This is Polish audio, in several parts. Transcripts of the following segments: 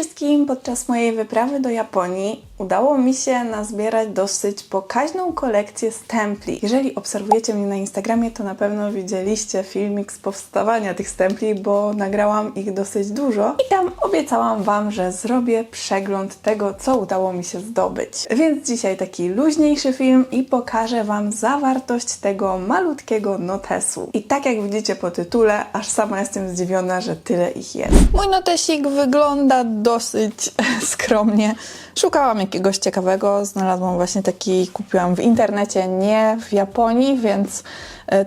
wszystkim! Podczas mojej wyprawy do Japonii udało mi się nazbierać dosyć pokaźną kolekcję stempli. Jeżeli obserwujecie mnie na Instagramie, to na pewno widzieliście filmik z powstawania tych stempli, bo nagrałam ich dosyć dużo i tam obiecałam Wam, że zrobię przegląd tego, co udało mi się zdobyć. Więc dzisiaj taki luźniejszy film i pokażę Wam zawartość tego malutkiego notesu. I tak jak widzicie po tytule, aż sama jestem zdziwiona, że tyle ich jest. Mój notesik wygląda dosyć skromnie. Szukałam jakiegoś ciekawego, znalazłam właśnie taki, kupiłam w internecie, nie w Japonii, więc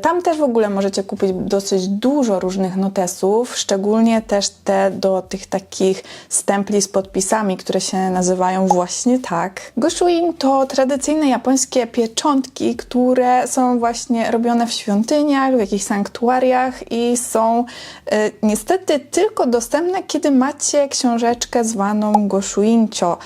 tam też w ogóle możecie kupić dosyć dużo różnych notesów, szczególnie też te do tych takich stempli z podpisami, które się nazywają właśnie tak. Goshuin to tradycyjne japońskie pieczątki, które są właśnie robione w świątyniach, w jakichś sanktuariach i są e, niestety tylko dostępne, kiedy macie książeczkę zwaną Goshuincho.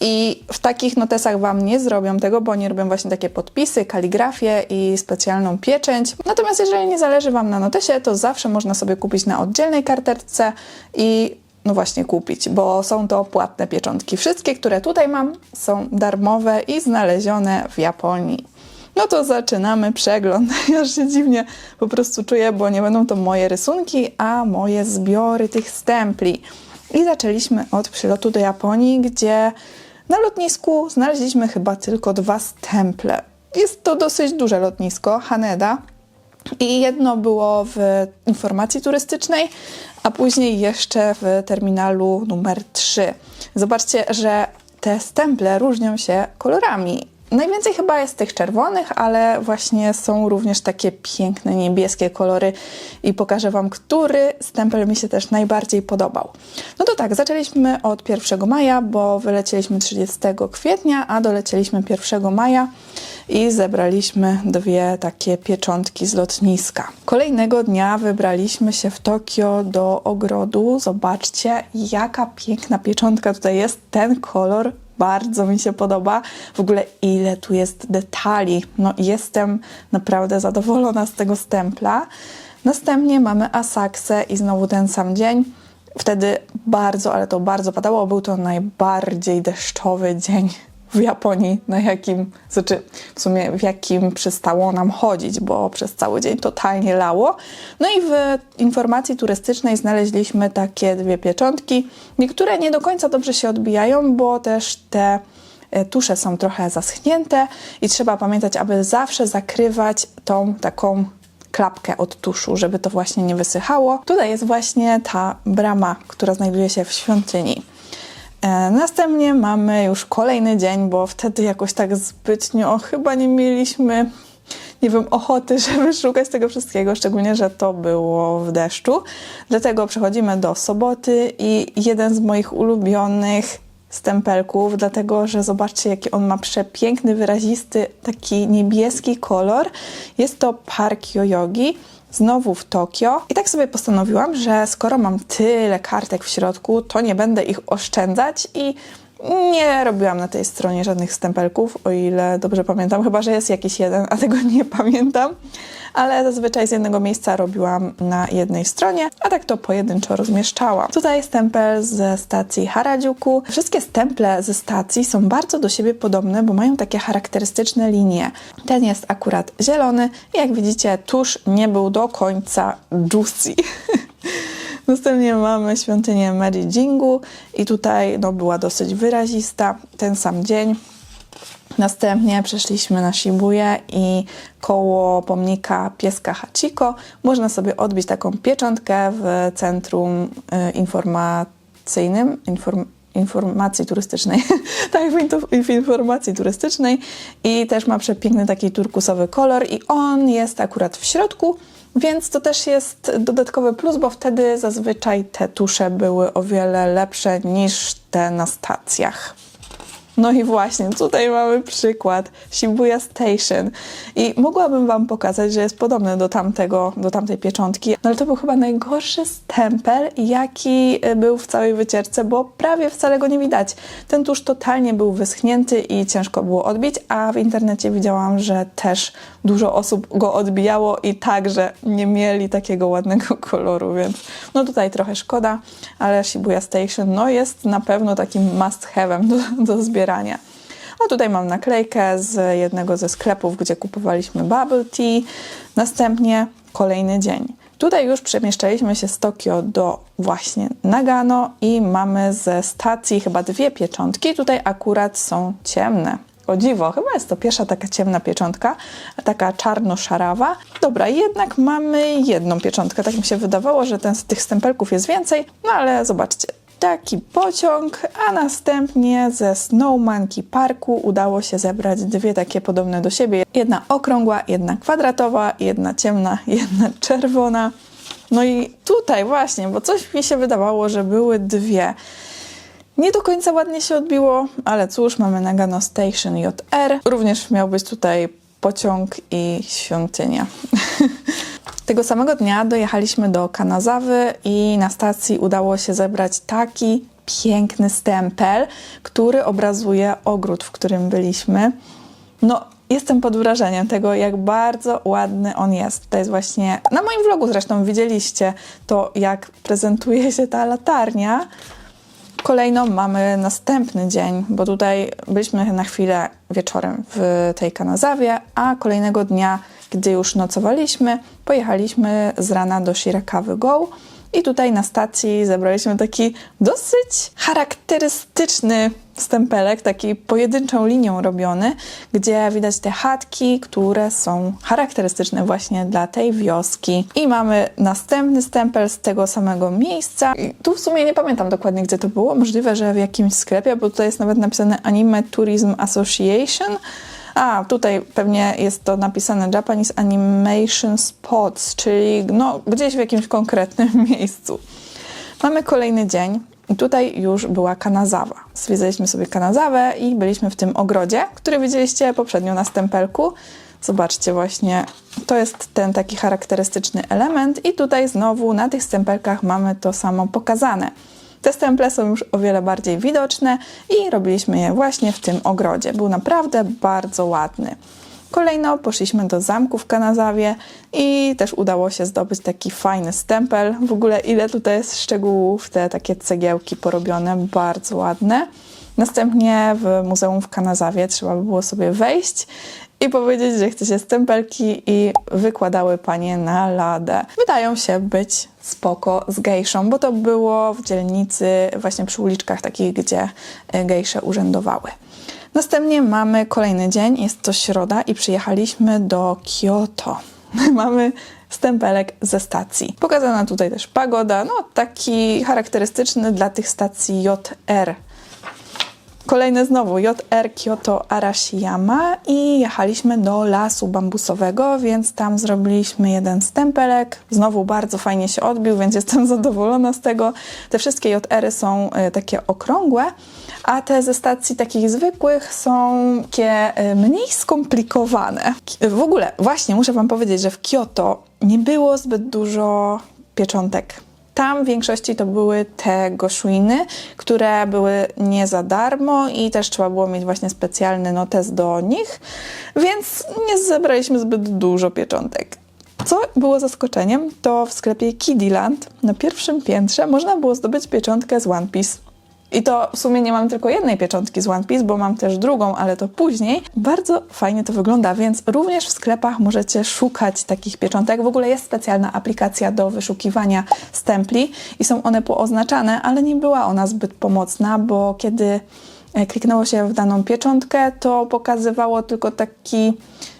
I w takich notesach Wam nie zrobią tego, bo oni robią właśnie takie podpisy, kaligrafię i specjalną pieczęć. Natomiast jeżeli nie zależy Wam na notesie, to zawsze można sobie kupić na oddzielnej karteczce i no właśnie kupić, bo są to płatne pieczątki. Wszystkie, które tutaj mam, są darmowe i znalezione w Japonii. No to zaczynamy przegląd. Ja się dziwnie po prostu czuję, bo nie będą to moje rysunki, a moje zbiory tych stempli. I zaczęliśmy od przylotu do Japonii, gdzie na lotnisku znaleźliśmy chyba tylko dwa stemple. Jest to dosyć duże lotnisko, Haneda. I jedno było w informacji turystycznej, a później jeszcze w terminalu numer 3. Zobaczcie, że te stemple różnią się kolorami. Najwięcej chyba jest tych czerwonych, ale właśnie są również takie piękne niebieskie kolory i pokażę Wam, który stempel mi się też najbardziej podobał. No to tak, zaczęliśmy od 1 maja, bo wylecieliśmy 30 kwietnia, a dolecieliśmy 1 maja i zebraliśmy dwie takie pieczątki z lotniska. Kolejnego dnia wybraliśmy się w Tokio do ogrodu. Zobaczcie, jaka piękna pieczątka tutaj jest. Ten kolor bardzo mi się podoba. W ogóle ile tu jest detali. No jestem naprawdę zadowolona z tego stempla. Następnie mamy Asaksę i znowu ten sam dzień. Wtedy bardzo, ale to bardzo padało. Był to najbardziej deszczowy dzień w Japonii, na jakim, znaczy w sumie w jakim przystało nam chodzić, bo przez cały dzień totalnie lało. No i w informacji turystycznej znaleźliśmy takie dwie pieczątki. Niektóre nie do końca dobrze się odbijają, bo też te e, tusze są trochę zaschnięte i trzeba pamiętać, aby zawsze zakrywać tą taką klapkę od tuszu, żeby to właśnie nie wysychało. Tutaj jest właśnie ta brama, która znajduje się w świątyni. E, Następnie mamy już kolejny dzień, bo wtedy jakoś tak zbytnio chyba nie mieliśmy, nie wiem, ochoty, żeby szukać tego wszystkiego, szczególnie, że to było w deszczu. Dlatego przechodzimy do soboty i jeden z moich ulubionych stempelków, dlatego że zobaczcie, jaki on ma przepiękny, wyrazisty, taki niebieski kolor. Jest to Park Yoyogi znowu w Tokio. I tak sobie postanowiłam, że skoro mam tyle kartek w środku, to nie będę ich oszczędzać i nie robiłam na tej stronie żadnych stempelków, o ile dobrze pamiętam, chyba że jest jakiś jeden, a tego nie pamiętam. Ale zazwyczaj z jednego miejsca robiłam na jednej stronie, a tak to pojedynczo rozmieszczałam. Tutaj stempel ze stacji Harajuku. Wszystkie stemple ze stacji są bardzo do siebie podobne, bo mają takie charakterystyczne linie. Ten jest akurat zielony i jak widzicie, tusz nie był do końca juicy. Następnie mamy świątynię Mary Jingu i tutaj no, była dosyć wyrazista ten sam dzień. Następnie przeszliśmy na Shibuya i koło pomnika pieska Hachiko. Można sobie odbić taką pieczątkę w centrum y, informacyjnym, inform, informacji turystycznej, tak, w, informacji turystycznej. I też ma przepiękny taki turkusowy kolor i on jest akurat w środku, więc to też jest dodatkowy plus, bo wtedy zazwyczaj te tusze były o wiele lepsze niż te na stacjach. No i właśnie, tutaj mamy przykład Shibuya Station i mogłabym Wam pokazać, że jest podobny do tamtego, do tamtej pieczątki, no ale to był chyba najgorszy stempel, jaki był w całej wycieczce, bo prawie wcale go nie widać. Ten tusz totalnie był wyschnięty i ciężko było odbić, a w internecie widziałam, że też dużo osób go odbijało i także nie mieli takiego ładnego koloru, więc no tutaj trochę szkoda, ale Shibuya Station no jest na pewno takim must have'em do, do zbierania. No tutaj mam naklejkę z jednego ze sklepów, gdzie kupowaliśmy bubble tea. Następnie kolejny dzień. Tutaj już przemieszczaliśmy się z Tokio do właśnie Nagano i mamy ze stacji chyba dwie pieczątki. Tutaj akurat są ciemne. O dziwo, chyba jest to pierwsza taka ciemna pieczątka, taka czarno-szarawa. Dobra, jednak mamy jedną pieczątkę. Tak mi się wydawało, że ten, tych stempelków jest więcej, no ale zobaczcie, taki pociąg, a następnie ze Snowmanki Parku udało się zebrać dwie takie podobne do siebie. Jedna okrągła, jedna kwadratowa, jedna ciemna, jedna czerwona. No i tutaj właśnie, bo coś mi się wydawało, że były dwie. Nie do końca ładnie się odbiło, ale cóż, mamy Nagano Station JR. Również miał być tutaj pociąg i świątynia. Tego samego dnia dojechaliśmy do Kanazawy i na stacji udało się zebrać taki piękny stempel, który obrazuje ogród, w którym byliśmy. No, jestem pod wrażeniem tego, jak bardzo ładny on jest. To jest właśnie, na moim vlogu zresztą widzieliście to, jak prezentuje się ta latarnia. Kolejno mamy następny dzień, bo tutaj byliśmy na chwilę wieczorem w tej Kanazawie, a kolejnego dnia, gdy już nocowaliśmy, pojechaliśmy z rana do Shirakawy Go. I tutaj na stacji zebraliśmy taki dosyć charakterystyczny stempelek, taki pojedynczą linią robiony, gdzie widać te chatki, które są charakterystyczne właśnie dla tej wioski. I mamy następny stempel z tego samego miejsca. I tu w sumie nie pamiętam dokładnie, gdzie to było. Możliwe, że w jakimś sklepie, bo tutaj jest nawet napisane Anime Tourism Association. A, tutaj pewnie jest to napisane Japanese Animation Spots, czyli no, gdzieś w jakimś konkretnym miejscu. Mamy kolejny dzień i tutaj już była Kanazawa. Zwiedzaliśmy sobie Kanazawę i byliśmy w tym ogrodzie, który widzieliście poprzednio na stempelku. Zobaczcie właśnie, to jest ten taki charakterystyczny element i tutaj znowu na tych stempelkach mamy to samo pokazane. Te stemple są już o wiele bardziej widoczne i robiliśmy je właśnie w tym ogrodzie. Był naprawdę bardzo ładny. Kolejno poszliśmy do zamku w Kanazawie i też udało się zdobyć taki fajny stempel. W ogóle ile tutaj jest szczegółów, te takie cegiełki porobione, bardzo ładne. Następnie w muzeum w Kanazawie trzeba by było sobie wejść i powiedzieć, że chce się stempelki i wykładały panie na ladę. Wydają się być spoko z gejszą, bo to było w dzielnicy właśnie przy uliczkach takich, gdzie e, gejsze urzędowały. Następnie mamy kolejny dzień, jest to środa i przyjechaliśmy do Kyoto. mamy stempelek ze stacji. Pokazana tutaj też pagoda, no taki charakterystyczny dla tych stacji JR. Kolejne znowu JR Kyoto Arashiyama i jechaliśmy do lasu bambusowego, więc tam zrobiliśmy jeden stempelek. Znowu bardzo fajnie się odbił, więc jestem zadowolona z tego. Te wszystkie JR-y są y, takie okrągłe, a te ze stacji takich zwykłych są takie y, mniej skomplikowane. W ogóle, właśnie muszę Wam powiedzieć, że w Kyoto nie było zbyt dużo pieczątek tam w większości to były te goszuiny, które były nie za darmo i też trzeba było mieć właśnie specjalny notes do nich, więc nie zebraliśmy zbyt dużo pieczątek. Co było zaskoczeniem, to w sklepie Kidiland na pierwszym piętrze można było zdobyć pieczątkę z One Piece. I to w sumie nie mam tylko jednej pieczątki z One Piece, bo mam też drugą, ale to później. Bardzo fajnie to wygląda, więc również w sklepach możecie szukać takich pieczątek. W ogóle jest specjalna aplikacja do wyszukiwania stempli i są one pooznaczane, ale nie była ona zbyt pomocna, bo kiedy e, kliknęło się w daną pieczątkę, to pokazywało tylko taki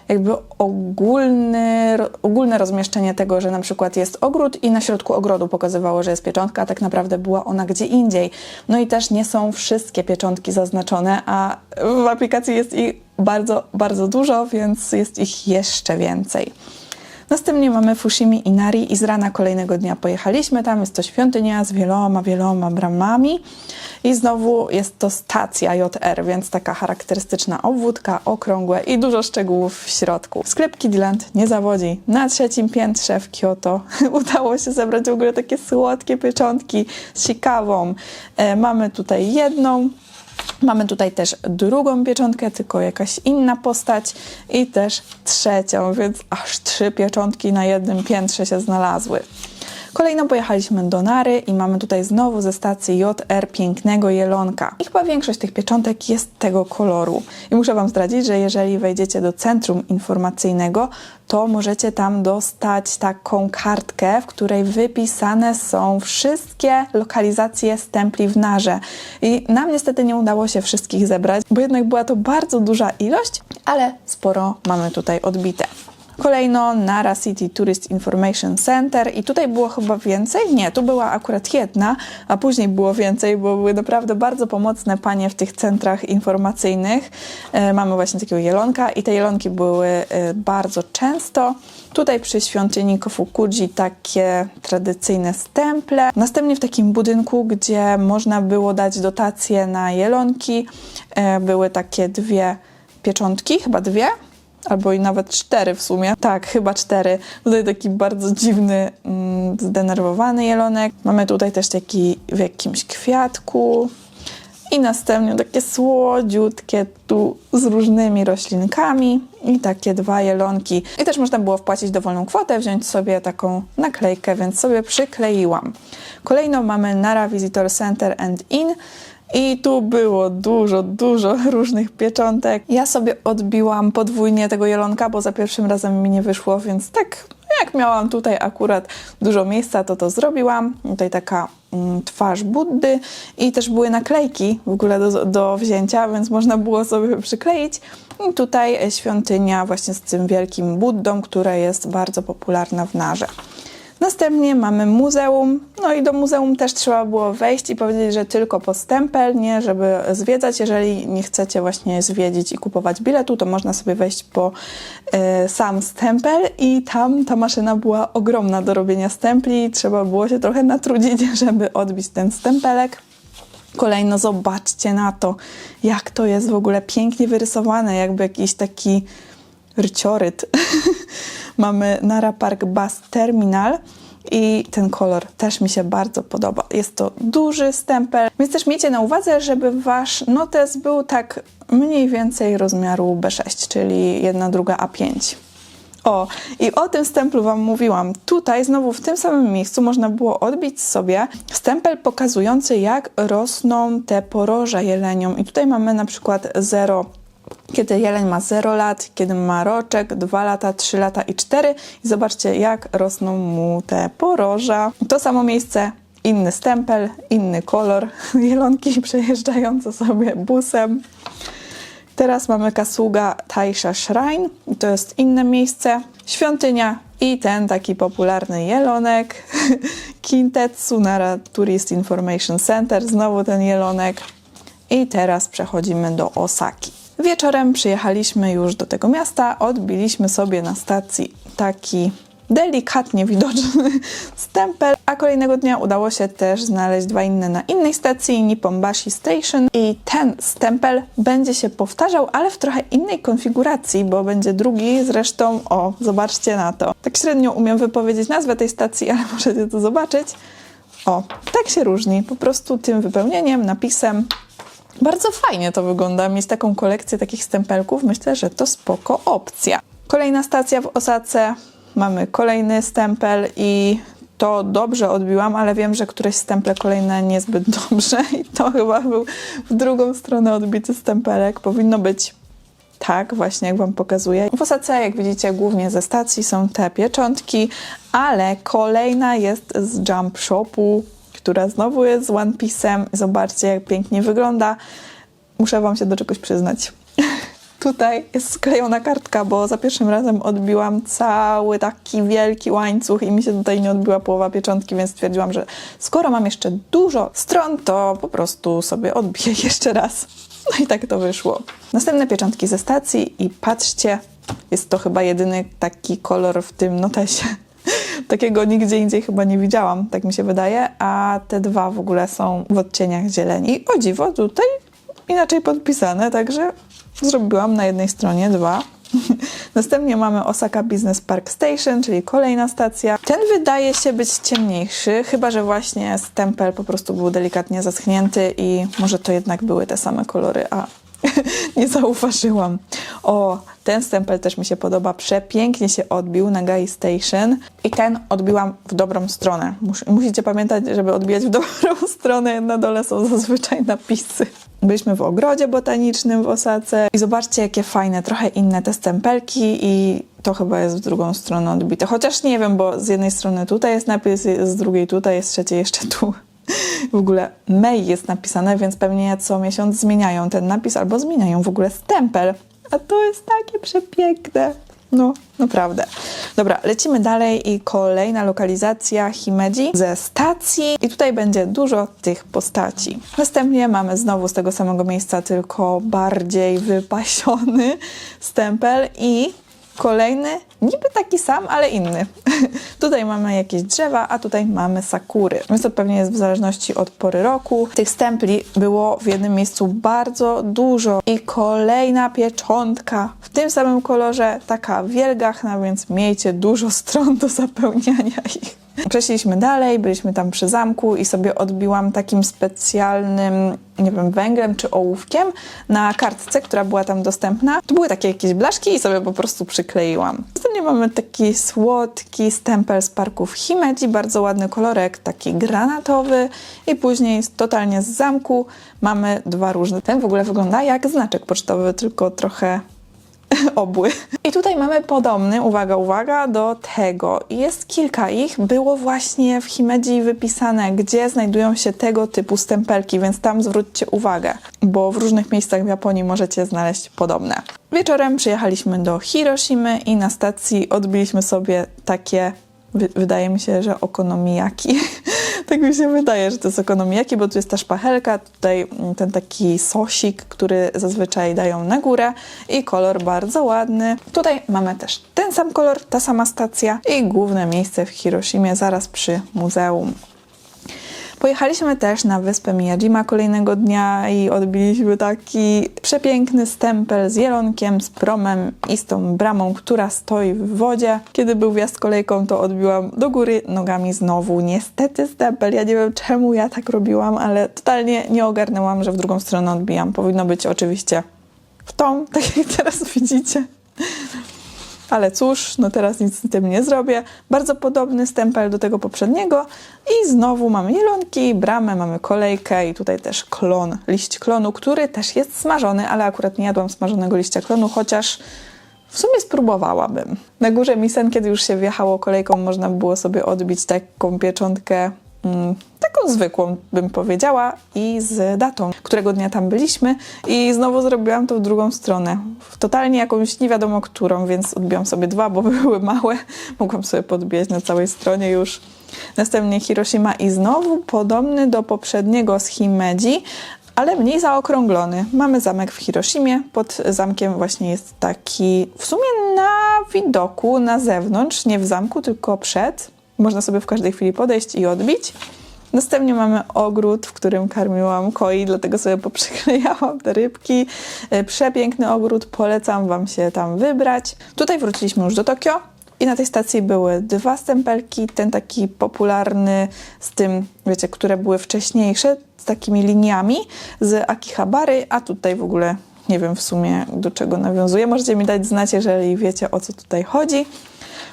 jakby ogólny, ogólne rozmieszczenie tego, że na przykład jest ogród i na środku ogrodu pokazywało, że jest pieczątka, a tak naprawdę była ona gdzie indziej. No i też nie są wszystkie pieczątki zaznaczone, a w aplikacji jest ich bardzo, bardzo dużo, więc jest ich jeszcze więcej. Następnie mamy Fushimi Inari i z rana kolejnego dnia pojechaliśmy tam. Jest to świątynia z wieloma, wieloma bramami. I znowu jest to stacja JR, więc taka charakterystyczna obwódka, okrągłe i dużo szczegółów w środku. Sklep Kidland nie zawodzi. Na trzecim piętrze w Kyoto udało się zebrać w ogóle takie słodkie pieczątki z sikawą. E, mamy tutaj jedną, Mamy tutaj też drugą pieczątkę, tylko jakaś inna postać i też trzecią, więc aż trzy pieczątki na jednym piętrze się znalazły. Kolejno pojechaliśmy do Nary i mamy tutaj znowu ze stacji JR pięknego jelonka. I chyba większość tych pieczątek jest tego koloru. I muszę Wam zdradzić, że jeżeli wejdziecie do centrum informacyjnego, to możecie tam dostać taką kartkę, w której wypisane są wszystkie lokalizacje stempli w Narze. I nam niestety nie udało się wszystkich zebrać, bo jednak była to bardzo duża ilość, ale sporo mamy tutaj odbite. Kolejno Nara City Tourist Information Center i tutaj było chyba więcej? Nie, tu była akurat jedna, a później było więcej, bo były naprawdę bardzo pomocne panie w tych centrach informacyjnych. E, mamy właśnie takiego jelonka i te jelonki były e, bardzo często. Tutaj przy świątyni Kofukuji takie tradycyjne stemple. Następnie w takim budynku, gdzie można było dać dotacje na jelonki, e, były takie dwie pieczątki, chyba dwie, albo i nawet cztery w sumie. Tak, chyba cztery. Tutaj taki bardzo dziwny, mm, zdenerwowany jelonek. Mamy tutaj też taki w jakimś kwiatku. I następnie takie słodziutkie tu z różnymi roślinkami i takie dwa jelonki. I też można było wpłacić dowolną kwotę, wziąć sobie taką naklejkę, więc sobie przykleiłam. Kolejno mamy Nara Visitor Center and Inn. I tu było dużo, dużo różnych pieczątek. Ja sobie odbiłam podwójnie tego jelonka, bo za pierwszym razem mi nie wyszło, więc tak jak miałam tutaj akurat dużo miejsca, to to zrobiłam. Tutaj taka mm, twarz Buddy i też były naklejki w ogóle do, do wzięcia, więc można było sobie przykleić. I tutaj świątynia właśnie z tym wielkim Buddą, która jest bardzo popularna w Narze. Następnie mamy muzeum, no i do muzeum też trzeba było wejść i powiedzieć, że tylko po stempel, nie żeby zwiedzać. Jeżeli nie chcecie właśnie zwiedzić i kupować biletu, to można sobie wejść po e, sam stempel i tam ta maszyna była ogromna do robienia stempli. Trzeba było się trochę natrudzić, żeby odbić ten stempelek. Kolejno zobaczcie na to, jak to jest w ogóle pięknie wyrysowane, jakby jakiś taki rcioryt. Mamy Nara Park Bus Terminal i ten kolor też mi się bardzo podoba. Jest to duży stempel, więc też miejcie na uwadze, żeby wasz notes był tak mniej więcej rozmiaru B6, czyli 1 druga A5. O, i o tym stemplu Wam mówiłam. Tutaj, znowu w tym samym miejscu, można było odbić sobie stempel pokazujący, jak rosną te poroża jeleniom. I tutaj mamy na przykład 0 kiedy jeleń ma 0 lat, kiedy ma roczek, 2 lata, 3 lata i 4 i zobaczcie jak rosną mu te poroża. To samo miejsce, inny stempel, inny kolor, jelonki przejeżdżające sobie busem. Teraz mamy Kasuga Taisha Shrine, to jest inne miejsce, świątynia i ten taki popularny jelonek, Kintetsu Nara Tourist Information Center, znowu ten jelonek. I teraz przechodzimy do Osaki. Wieczorem przyjechaliśmy już do tego miasta, odbiliśmy sobie na stacji taki delikatnie widoczny stempel, a kolejnego dnia udało się też znaleźć dwa inne na innej stacji, Nippon-Bashi Station i ten stempel będzie się powtarzał, ale w trochę innej konfiguracji, bo będzie drugi zresztą, o, zobaczcie na to. Tak średnio umiem wypowiedzieć nazwę tej stacji, ale możecie to zobaczyć. O, tak się różni, po prostu tym wypełnieniem, napisem, bardzo fajnie to wygląda, mieć taką kolekcję takich stempelków. Myślę, że to spoko opcja. Kolejna stacja w Osace. Mamy kolejny stempel i to dobrze odbiłam, ale wiem, że któreś stemple kolejne niezbyt dobrze i to chyba był w drugą stronę odbity stempelek. Powinno być tak, właśnie jak Wam pokazuję. W Osace, jak widzicie, głównie ze stacji są te pieczątki, ale kolejna jest z Jump Shopu, która znowu jest z One Piece'em. Zobaczcie, jak pięknie wygląda. Muszę Wam się do czegoś przyznać. Tutaj jest sklejona kartka, bo za pierwszym razem odbiłam cały taki wielki łańcuch i mi się tutaj nie odbiła połowa pieczątki, więc stwierdziłam, że skoro mam jeszcze dużo stron, to po prostu sobie odbiję jeszcze raz. No i tak to wyszło. Następne pieczątki ze stacji i patrzcie, jest to chyba jedyny taki kolor w tym notesie. Takiego nigdzie indziej chyba nie widziałam, tak mi się wydaje, a te dwa w ogóle są w odcieniach zieleni. O dziwo, tutaj inaczej podpisane, także zrobiłam na jednej stronie dwa Następnie mamy Osaka Business Park Station, czyli kolejna stacja. Ten wydaje się być ciemniejszy, chyba że właśnie stempel po prostu był delikatnie zaschnięty i może to jednak były te same kolory, a nie zauważyłam. O, ten stempel też mi się podoba. Przepięknie się odbił na Gai Station i ten odbiłam w dobrą stronę. Mus musicie pamiętać, żeby odbijać w dobrą stronę. Na dole są zazwyczaj napisy. Byliśmy w ogrodzie botanicznym w Osace i zobaczcie, jakie fajne, trochę inne te stempelki i to chyba jest w drugą stronę odbite. Chociaż nie wiem, bo z jednej strony tutaj jest napis, z drugiej tutaj, jest trzeciej jeszcze tu. W ogóle May jest napisane, więc pewnie co miesiąc zmieniają ten napis albo zmieniają w ogóle stempel. A to jest takie przepiękne. No, naprawdę. Dobra, lecimy dalej i kolejna lokalizacja Himeji ze stacji i tutaj będzie dużo tych postaci. Następnie mamy znowu z tego samego miejsca, tylko bardziej wypasiony stempel i kolejny, niby taki sam, ale inny. tutaj mamy jakieś drzewa, a tutaj mamy sakury. Więc to pewnie jest w zależności od pory roku. Tych stempli było w jednym miejscu bardzo dużo i kolejna pieczątka w tym samym kolorze, taka wielgachna, więc miejcie dużo stron do zapełniania ich. Przeszliśmy dalej, byliśmy tam przy zamku i sobie odbiłam takim specjalnym, nie wiem, węglem czy ołówkiem na kartce, która była tam dostępna. To były takie jakieś blaszki i sobie po prostu przykleiłam. Następnie mamy taki słodki stempel z parków Himeji, bardzo ładny kolorek, taki granatowy i później totalnie z zamku mamy dwa różne. Ten w ogóle wygląda jak znaczek pocztowy, tylko trochę obły. I tutaj mamy podobny, uwaga, uwaga, do tego. Jest kilka ich, było właśnie w Himeji wypisane, gdzie znajdują się tego typu stempelki, więc tam zwróćcie uwagę, bo w różnych miejscach w Japonii możecie znaleźć podobne. Wieczorem przyjechaliśmy do Hiroshimy i na stacji odbiliśmy sobie takie wydaje mi się, że okonomiyaki. tak mi się wydaje, że to jest okonomiyaki, bo tu jest ta szpachelka, tutaj mm, ten taki sosik, który zazwyczaj dają na górę i kolor bardzo ładny. Tutaj mamy też ten sam kolor, ta sama stacja i główne miejsce w Hiroshimie, zaraz przy muzeum. Pojechaliśmy też na wyspę Miyajima kolejnego dnia i odbiliśmy taki przepiękny stempel z jelonkiem, z promem i z tą bramą, która stoi w wodzie. Kiedy był wjazd kolejką, to odbiłam do góry nogami znowu. Niestety stempel, ja nie wiem czemu ja tak robiłam, ale totalnie nie ogarnęłam, że w drugą stronę odbijam. Powinno być oczywiście w tą, tak jak teraz widzicie. Ale cóż, no teraz nic z tym nie zrobię. Bardzo podobny stempel do tego poprzedniego. I znowu mamy jelonki, bramę, mamy kolejkę i tutaj też klon, liść klonu, który też jest smażony, ale akurat nie jadłam smażonego liścia klonu, chociaż w sumie spróbowałabym. Na górze Misen, kiedy już się wjechało kolejką, można było sobie odbić taką pieczątkę, taką zwykłą bym powiedziała i z datą, którego dnia tam byliśmy i znowu zrobiłam to w drugą stronę. Totalnie jakąś nie wiadomo którą, więc odbiłam sobie dwa, bo były małe. Mogłam sobie podbijać na całej stronie już. Następnie Hiroshima i znowu podobny do poprzedniego z Himeji, ale mniej zaokrąglony. Mamy zamek w Hiroshimie. Pod zamkiem właśnie jest taki w sumie na widoku, na zewnątrz, nie w zamku, tylko przed. Można sobie w każdej chwili podejść i odbić. Następnie mamy ogród, w którym karmiłam koi, dlatego sobie poprzyklejałam te rybki. E, Przepiękny ogród, polecam Wam się tam wybrać. Tutaj wróciliśmy już do Tokio i na tej stacji były dwa stempelki, ten taki popularny z tym, wiecie, które były wcześniejsze, z takimi liniami z Akihabary, a tutaj w ogóle nie wiem w sumie do czego nawiązuje. Możecie mi dać znać, jeżeli wiecie o co tutaj chodzi.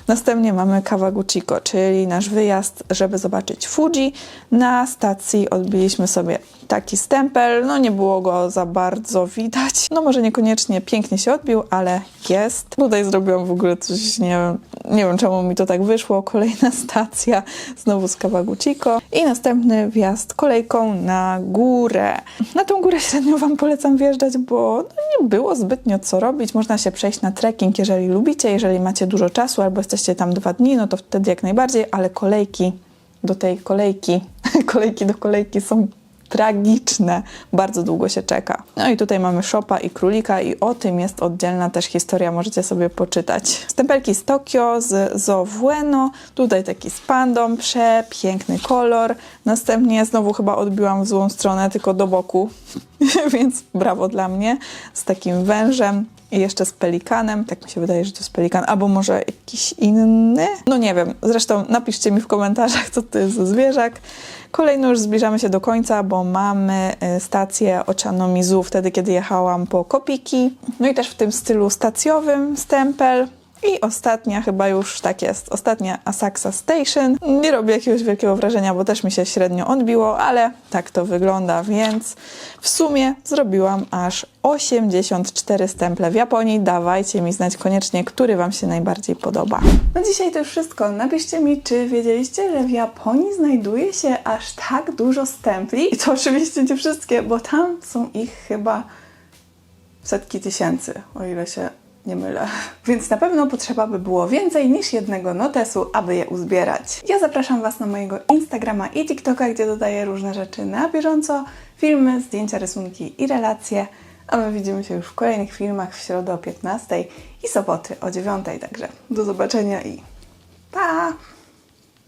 Następnie mamy Kawaguchiko, czyli nasz wyjazd, żeby zobaczyć Fuji. Na stacji odbiliśmy sobie taki stempel, no nie było go za bardzo widać. No może niekoniecznie pięknie się odbił, ale jest. Tutaj zrobiłam w ogóle coś, nie wiem, nie wiem czemu mi to tak wyszło. Kolejna stacja, znowu z Kawaguchiko. I następny wjazd kolejką na górę. Na tą górę średnio Wam polecam wjeżdżać, bo no, nie było zbytnio co robić. Można się przejść na trekking, jeżeli lubicie, jeżeli macie dużo czasu albo jesteście tam dwa dni, no to wtedy jak najbardziej, ale kolejki do tej kolejki, kolejki do kolejki są tragiczne. Bardzo długo się czeka. No i tutaj mamy szopa i królika i o tym jest oddzielna też historia, możecie sobie poczytać. Stempelki z Tokio, z Zoo tutaj taki z pandą, przepiękny kolor. Następnie znowu chyba odbiłam w złą stronę, tylko do boku, więc brawo dla mnie, z takim wężem. I jeszcze z pelikanem. Tak mi się wydaje, że to jest pelikan, albo może jakiś inny. No nie wiem, zresztą napiszcie mi w komentarzach, co to jest za zwierzak. Kolejno już zbliżamy się do końca, bo mamy y, stację Zoo wtedy, kiedy jechałam po Kopiki. No i też w tym stylu stacjowym stempel. I ostatnia chyba już tak jest. Ostatnia Asakusa Station. Nie robi jakiegoś wielkiego wrażenia, bo też mi się średnio odbiło, ale tak to wygląda, więc w sumie zrobiłam aż 84 stemple w Japonii. Dawajcie mi znać koniecznie, który Wam się najbardziej podoba. No dzisiaj to już wszystko. Napiszcie mi, czy wiedzieliście, że w Japonii znajduje się aż tak dużo stempli? I to oczywiście nie wszystkie, bo tam są ich chyba setki tysięcy, o ile się nie mylę. Więc na pewno potrzeba by było więcej niż jednego notesu, aby je uzbierać. Ja zapraszam Was na mojego Instagrama i TikToka, gdzie dodaję różne rzeczy na bieżąco, filmy, zdjęcia, rysunki i relacje. A my widzimy się już w kolejnych filmach w środę o 15 i soboty o 9. Także do zobaczenia i pa!